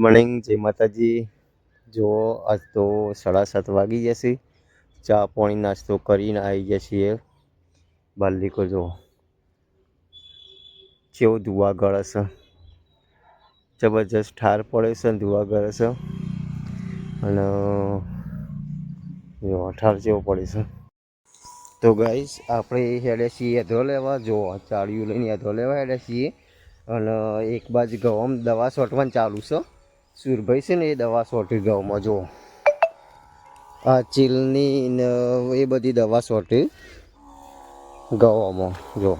Morning જય માતાજી. જો, આજ તો સાડા સાત વાગી જશે. ચા પાણી નાસ્તો કરીને આવી ગયા છીએ. બાલિકો જો. કેવો ધુવા ગળે છે જબરજસ્ત ઠાર પડે છે ધુવા ગળે છે અને ઠાર જેવો પડે છે. તો ગાઈસ આપણે હેડે છીએ અધો લેવા. જો ચાળિયું લઈને અધો લેવા હેડે છીએ. અને એક બાજુ ઘઉં દવા છોટવાનું ચાલુ છે. સુરભાઈ છે ને એ દવા છોટી ઘઉંમાં જો આ ચીલની એ બધી દવા છોટી ગવામાં જો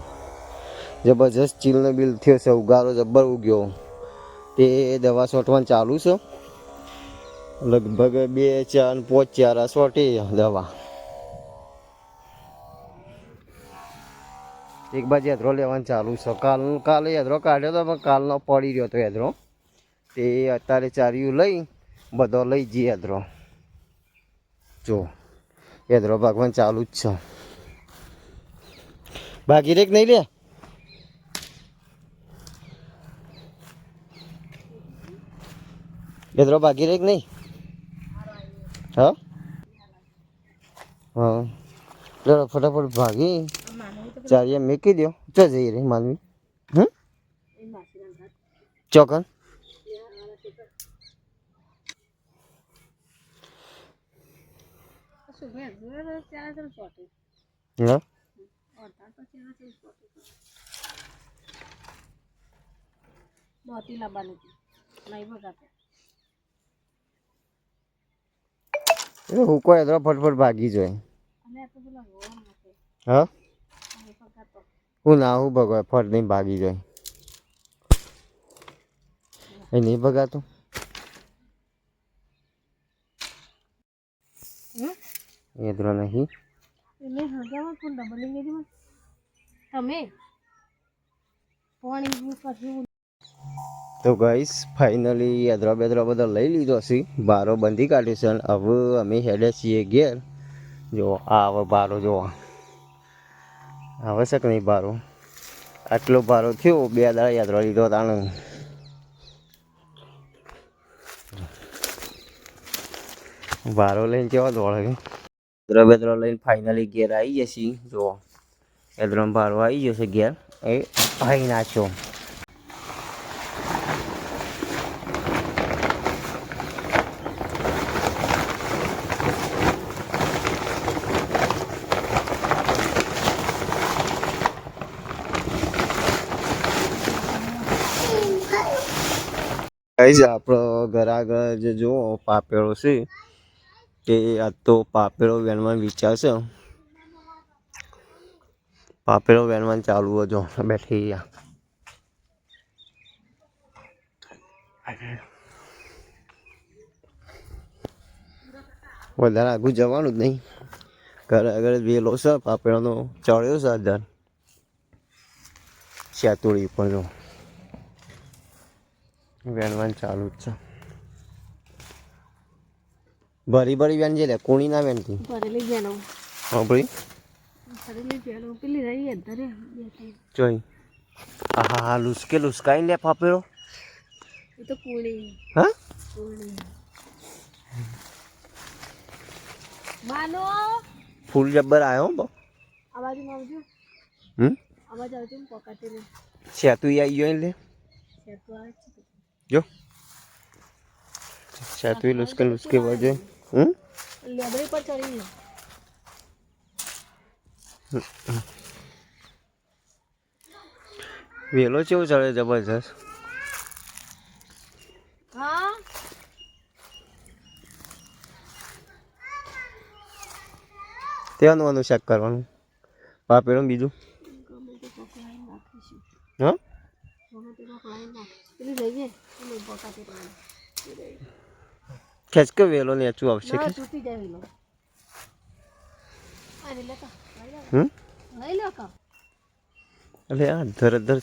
જબરજસ્ત ચીલનો બિલ થયો છે, ઉગારો જબ્બર ઉગ્યો. તે દવા છોટવાનું ચાલુ છે. લગભગ બે, ચાર પાંચ, ચાર છોટી દવા. એક બાજુ યાદરો લેવાનું ચાલુ છે. કાલ, કાલે યાદરો કાઢ્યો તો પણ કાલનો પડી રહ્યો હતો યાદરો. તે અત્યારે ચાર્યું લઈ, બધો લઈ જઈએ યાદરો જો એદરો ભગવાન ચાલુ જ છે. ભાગી રેક નહીં લે? એદરો ભાગી રેક નહીં? હા? હા. ફટાફટ ભાગી. ચારિયા મેકી દો ચો જઈ રહી માનવી. હમ? ચોકન? હા? લાવવાની હતી. નહીં કોઈ ફટફટ ભાગી જાય. હા? હું ના હું ભગવાય ફટ નહીં ભાગી જાય. એ નહીં ભગાતું? દ્રો નહીં. એટલે હગામાં પણ ડબલિંગ એની તમે? પાણી પછી તો ગાઈસ ફાઇનલી યાદરા બેદરા બધા લઈ લીધો છે. બારો બંધી કાઢ્યો છે અને હવે અમે હેડે છીએ ઘેર. જો આ હવે બારો જો આવે છે કે નહીં બારો? આટલો બારો થયો બે દાડા યાદરા લીધો તાણે બારો લઈને કેવા દોડે? યાદરા બેદરા લઈને ફાઇનલી ઘેર આવી જશે. જો યાદરા ભારો આવી જશે ઘેર. એ ભાઈ નાખ્યો ગાઈઝ આપણો ઘર આગળ જે જુઓ, પાપેળો છે. તે આ તો પાપેરો વેણવાનું વિચાર છે વેનમાં ચાલુ હતો બેઠી ગયા વધારે આગું જવાનું જ નહીં. ઘરે આગળ વેલો છે પાપેડાનો ચડ્યો છે આધાર શેતુડી પણ જો. વેણવાનું ચાલુ જ છે. ભરી ભરી બેન જે લે કોણી ના વેણતી ભરેલી બેનો હા ભરી ભરેલી બેનો પેલી રહી બે ત્રણ જોઈ. હા હા લુસકે લુસકાઈ લે ફાપેરો એ તો કોણી. હા? કોણી. માનો. ફૂલ જબ્બર આવ્યો હો આવાજ આ આવજો. હમ? આવાજ આવજો ને લે. સેતુ આવી ગયો લે. સેતુ આવે જો. સેતુ લુસકે લુસકે વજે. હમ? પર ચડી વેલો કેવો ચડે જબરજસ્ત? હા. તેવાનું વાનું ચેક કરવાનું. હા ને બીજું? હા ગમે તે પકડાઈ નાખીશું પેલી રહી જાય પેલી પોકાતે રહી ખેંચ કે વેલો નેચું આવશે ના કે તૂટી જાય પેલો અરે લેતા લઈ લો હમ લઈ લો કા એટલે આ ધર ધર.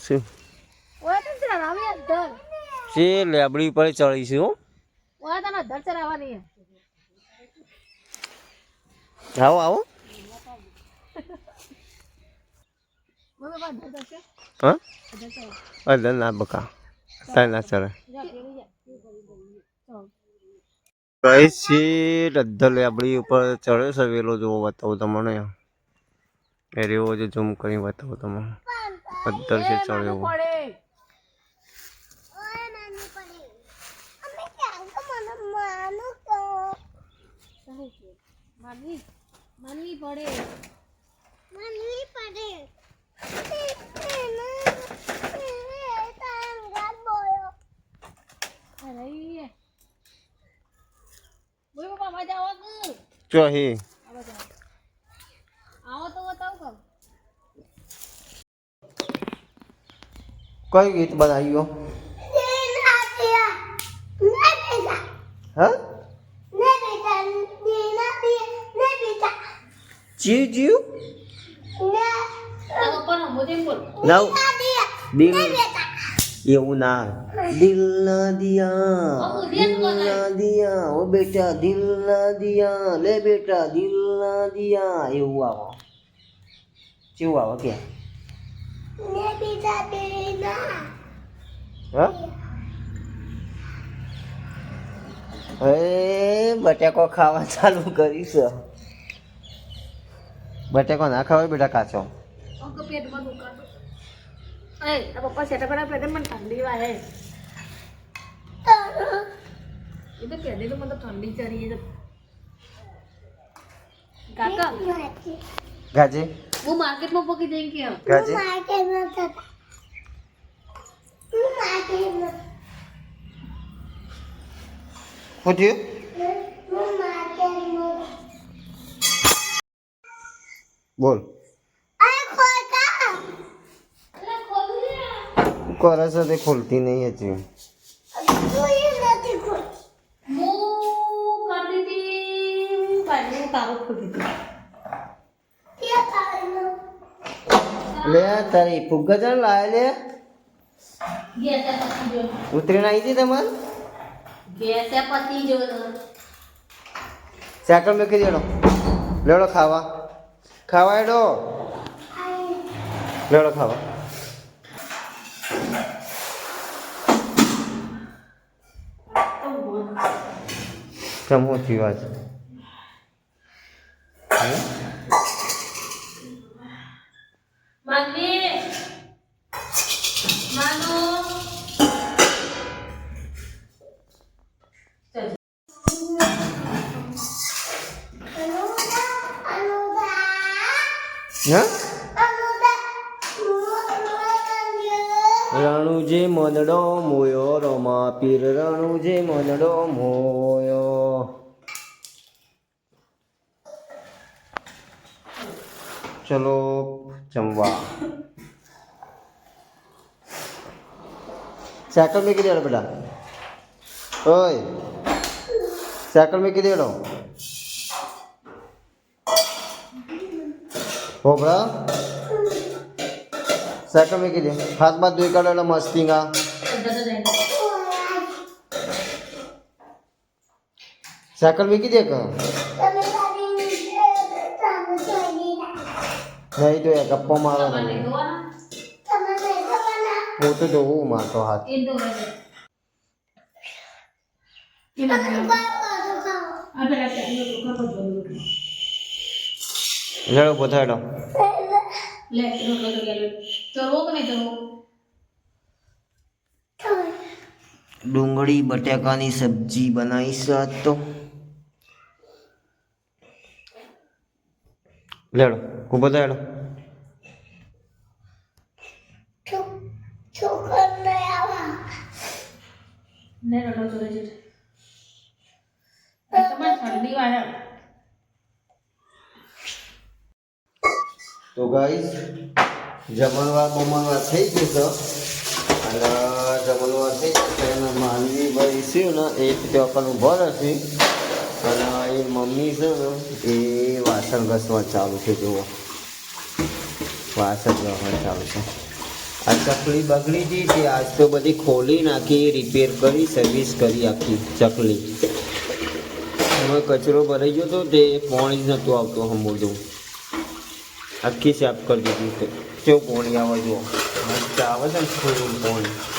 છે લેબડી પર ચડીશું આવો આવો. હા? અધર ના બકા. તાર ના ચડે કઈ સીટ અદ્ધર લેબડી ઉપર ચડ્યો છે વેલો જોવો બતાવું તમને. એ રેવો જે ઝૂમ કરી બતાવું તમને. અદ્ધર છે ચડ્યો માનવી માનવી પડે અરે બોલ બાપા મજા આવો કે ચોહી આવો જાઓ. તો બતાવું કમ કયું ગીત બનાવ્યો હા જીવ જીવ નવ દિલ એવું ના દિલ ના દિયા દિલ ના દિયા ઓ બેટા દિલ ના દિયા લે બેટા દિલ ના દિયા એવું આવો. કેવું આવો કે. હા? બટાકો ખાવા ચાલુ કરીશ. બટેકો ના ખાવાય બેટા કાચો. પેટ પેટમાં દુખાતો એ પપ્પા સેટા પેલા પહેલે મન ઠંડી વાય એ તો પહેલે તો મને તો ઠંડી ચડી છે કાકા ગાજે હું માર્કેટમાં પકી જઈને કે ગાજે શું થયું બોલ કરસ તે ખોલતી નહીં હજી કાઢી તારો લે, તારી ફુગ્ગા જણ લાવે લે. ઉતરીને આવી હતી તમારે. સાયકલ દેડો. લેડો ખાવા. ખાવા એડો લેડો ખાવા. થયું આજ હે? માનવી માનો રણુજે મનડો મોયો રમા પીર રણુજે મનડો મોયો. ચલો જમવા સાયકલ મેં દેડો બેટા ઓય સાયકલ મૂકી દેડો હોબળા સાયકલ મેં કીધી હાથમાં ધોઈ કાઢો એટલે મસ્તીંગા સાયકલ મેં કીધી કે નહીં તો એ ગપ્પો મારો. નહીં. હું તો જોવું મારતો હાથ. લેડો પોતાડો ડુંગળી બટાકાની સબ્જી બનાવીશ આજ તો. લેડો ખૂબ બધા હેડો ઠંડી વાળા તો ગાઈસ જમણવાર બમણવાર થઈ ગયું છે અને જમણવાર થઈ ગયું છે અને માનવી ભાઈ છે ને એ ત્યાં ઊભો રહેશે અને મમ્મી છે ને, એ વાસણ ઘસવા ચાલુ છે, જુઓ. વાસણ ઘસવા ચાલુ છે. આ ચકલી બગડી હતી તે આજ તો બધી ખોલી નાખી રિપેર કરી સર્વિસ કરી આખી ચકલી. એમાં કચરો ભરાઈ ગયો હતો તે પાણી જ નહોતું આવતું હમુરદું આખી સાફ કરી દીધી છે. કેવું પાણી આવે, જુઓ. મસ્ત આવે છે ને થોડું પાણી.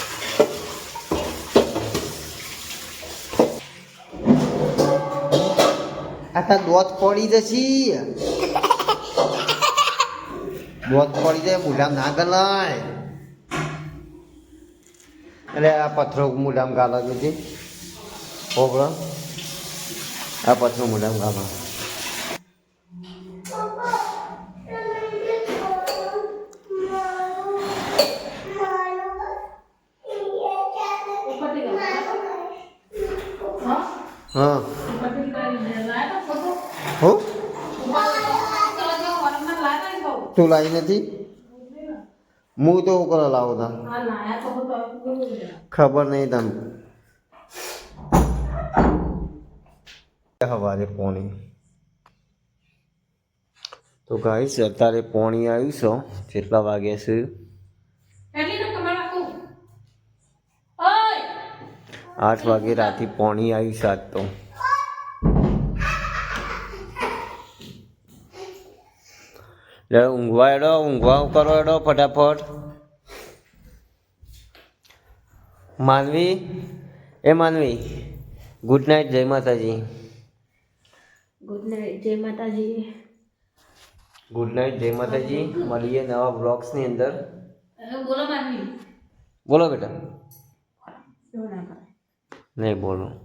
આ તાર દોત પડી જશે. દોત પડી જાય મુઢામ ના ગલાય. એટલે આ પથ્થરો મુઢામ ગાલા જશે ઓગળો આ પથ્થરો મુઢામ ગાલા. હા? હા ઉપરથી કઈ લાયા તા ફોટો? હો ચલો જો વારંવાર લાયા તા લાવી નથી હું તો ઉપર લાવો તા હા, લાયા તો હતો. કેવું છે? ખબર નહીં તમ સવારે પોણી તો ગાઈસ અત્યારે પોણી આવ્યું છો કેટલા વાગ્યા છે એટલી ને કમળ રાખું. ઓય! આઠ વાગે રાતે પોણી આવ્યું સાત આજ તો લે ઊંઘવા એડો ઊંઘવા કરો એડો ફટાફટ. માનવી એ માનવી ગુડ નાઇટ જય માતાજી. ગુડ નાઇટ જય માતાજી. ગુડ નાઇટ જય માતાજી. મળીએ નવા બ્લોગ્સની અંદર. બોલો માનવી. બોલો બેટા. નહીં બોલો.